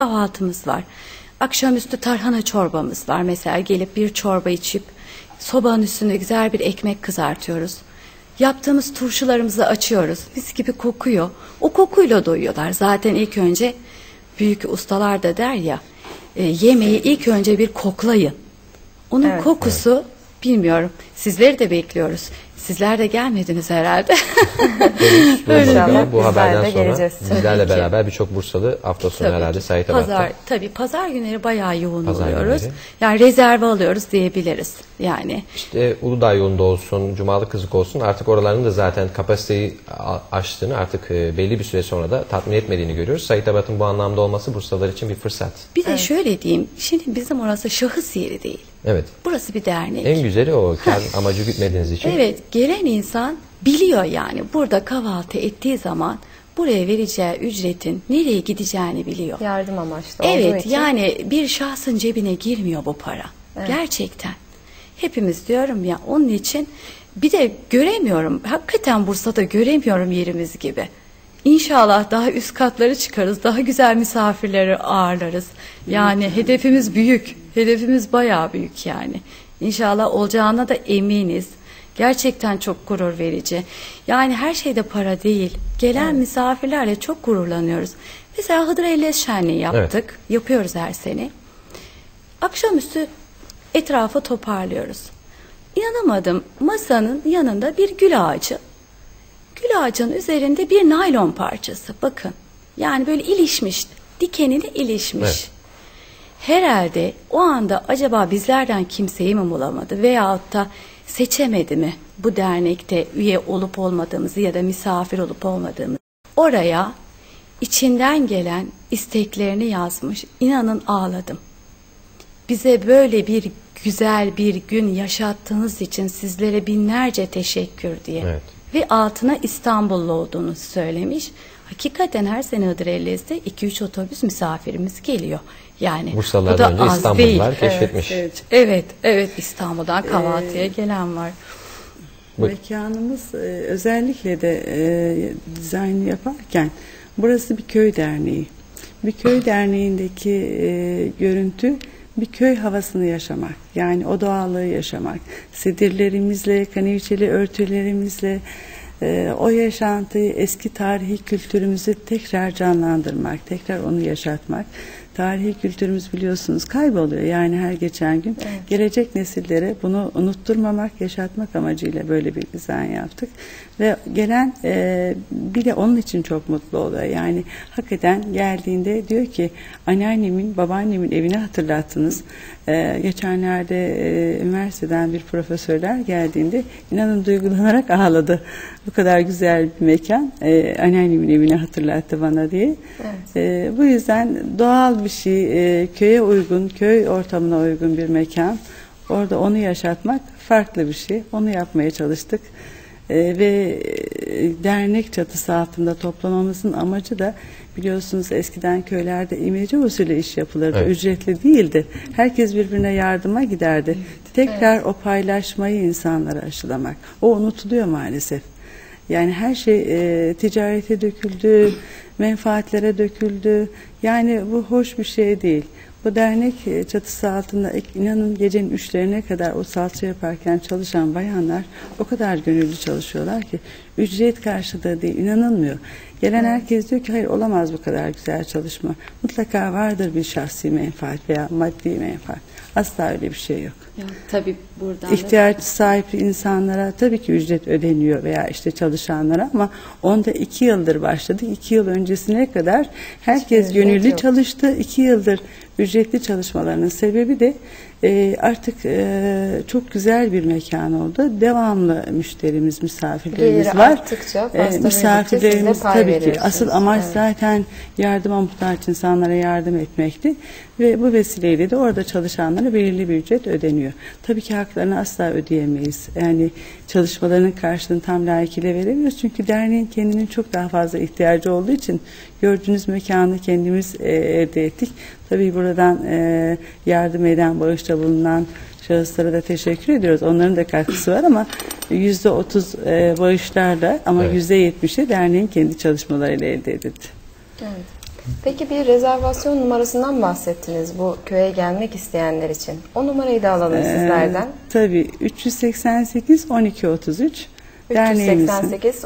kahvaltımız var. Akşamüstü tarhana çorbamız var. Mesela gelip bir çorba içip sobanın üstünde güzel bir ekmek kızartıyoruz. Yaptığımız turşularımızı açıyoruz. Mis gibi kokuyor. O kokuyla doyuyorlar. Zaten ilk önce büyük ustalar da der ya e, yemeği ilk önce bir koklayın. Onun Evet. kokusu bilmiyorum. Sizleri de bekliyoruz. Sizler de gelmediniz herhalde. Bulunmadık İnşallah bu bizler haberden de sonra geleceğiz. bizlerle Tabii ki. beraber birçok Bursalı hafta sonu Tabii herhalde. Sait Pazar, tabii pazar günleri bayağı yoğun Pazar oluyoruz. günleri. Yani rezerve alıyoruz diyebiliriz. Yani İşte Uludağ yolunda olsun, Cumalı Kızık olsun artık oraların da zaten kapasiteyi aştığını artık e, belli bir süre sonra da tatmin etmediğini görüyoruz. Sait Abat'ın bu anlamda olması Bursalılar için bir fırsat. bir de şöyle diyeyim. Şimdi bizim orası şahıs yeri değil. Evet. Burası bir dernek. En güzeli o. Kar amacı gütmediğiniz için. Evet, gelen insan biliyor yani burada kahvaltı ettiği zaman buraya vereceği ücretin nereye gideceğini biliyor. Yardım amaçlı Evet, için. yani bir şahsın cebine girmiyor bu para. Gerçekten. Hepimiz diyorum ya onun için bir de göremiyorum. Hakikaten Bursa'da göremiyorum yerimiz gibi. İnşallah daha üst katları çıkarız. Daha güzel misafirleri ağırlarız. Yani hedefimiz büyük. Hedefimiz bayağı büyük yani. İnşallah olacağına da eminiz. Gerçekten çok gurur verici. Yani her şeyde para değil. Gelen misafirlerle çok gururlanıyoruz. Mesela Hıdır Ellez Şenliği yaptık. Yapıyoruz her sene. Akşamüstü etrafı toparlıyoruz. İnanamadım. Masanın yanında bir gül ağacı. Gül ağacının üzerinde bir naylon parçası. Bakın. Yani böyle ilişmiş. Dikenine ilişmiş. Evet. Herhalde o anda acaba bizlerden kimseyi mi bulamadı veyahut da seçemedi mi bu dernekte üye olup olmadığımızı ya da misafir olup olmadığımızı. Oraya içinden gelen isteklerini yazmış. İnanın ağladım. Bize böyle bir güzel bir gün yaşattığınız için sizlere binlerce teşekkür diye. Evet. Ve altına İstanbullu olduğunu söylemiş. Hakikaten her sene Hıdrellez'de 2-3 otobüs misafirimiz geliyor. Yani bu da Bursalılardan önce az İstanbullular değil. keşfetmiş. Evet, evet, evet İstanbul'dan kahvaltıya gelen var. Buyurun. Mekanımız e, özellikle de e, dizaynı yaparken burası bir köy derneği. Bir köy derneğindeki e, görüntü bir köy havasını yaşamak. Yani o doğallığı yaşamak. Sedirlerimizle, kaniviçeli örtülerimizle e, o yaşantıyı, eski tarihi kültürümüzü tekrar canlandırmak, tekrar onu yaşatmak. Tarihi kültürümüz biliyorsunuz kayboluyor yani her geçen gün. Gelecek nesillere bunu unutturmamak, yaşatmak amacıyla böyle bir dizayn yaptık. Ve gelen e, bile onun için çok mutlu oluyor. Yani hakikaten geldiğinde diyor ki anneannemin, babaannemin evini hatırlattınız. E, geçenlerde e, üniversiteden bir profesörler geldiğinde inanın duygulanarak ağladı. Bu kadar güzel bir mekan e, anneannemin evini hatırlattı bana diye. E, bu yüzden doğal bir şey, e, köye uygun, köy ortamına uygun bir mekan. Orada onu yaşatmak farklı bir şey. Onu yapmaya çalıştık. E, ve dernek çatısı altında toplamamızın amacı da biliyorsunuz eskiden köylerde imece usulü iş yapılırdı. Evet. Ücretli değildi. Herkes birbirine yardıma giderdi. Tekrar o paylaşmayı insanlara aşılamak. O unutuluyor maalesef. Yani her şey e, ticarete döküldü, menfaatlere döküldü. Yani bu hoş bir şey değil. Bu dernek e, çatısı altında inanın gecenin üçlerine kadar o salça yaparken çalışan bayanlar o kadar gönüllü çalışıyorlar ki ücret karşılığı değil inanılmıyor. Gelen herkes diyor ki hayır olamaz bu kadar güzel çalışma. Mutlaka vardır bir şahsi menfaat veya maddi menfaat. Asla öyle bir şey yok. Ya, tabii buradan da- İhtiyaç sahibi insanlara tabii ki ücret ödeniyor veya işte çalışanlara ama onda iki yıldır başladı. İki yıl öncesine kadar herkes gönüllü çalıştı. İki yıldır ücretli çalışmalarının sebebi de e, artık e, çok güzel bir mekan oldu. Devamlı müşterimiz, misafirlerimiz Geliri var. arttıkça, E, misafirlerimiz tabii ki asıl amaç Evet. zaten yardıma muhtaç insanlara yardım etmekti ve bu vesileyle de orada çalışanlara belirli bir ücret ödeniyor. Tabii ki haklarını asla ödeyemeyiz. Yani çalışmalarının karşılığını tam layıkıyla veremiyoruz. Çünkü derneğin kendinin çok daha fazla ihtiyacı olduğu için gördüğünüz mekanı kendimiz e, elde ettik. Tabii buradan e, yardım eden, bağışta bulunan şahıslara da teşekkür ediyoruz. Onların da katkısı var ama yüzde otuz bağışlarla ama Evet. yüzde yetmişi derneğin kendi çalışmalarıyla elde edildi. Evet. Peki bir rezervasyon numarasından bahsettiniz bu köye gelmek isteyenler için. O numarayı da alalım sizlerden. Tabii 388 12 33 derneğimizin 388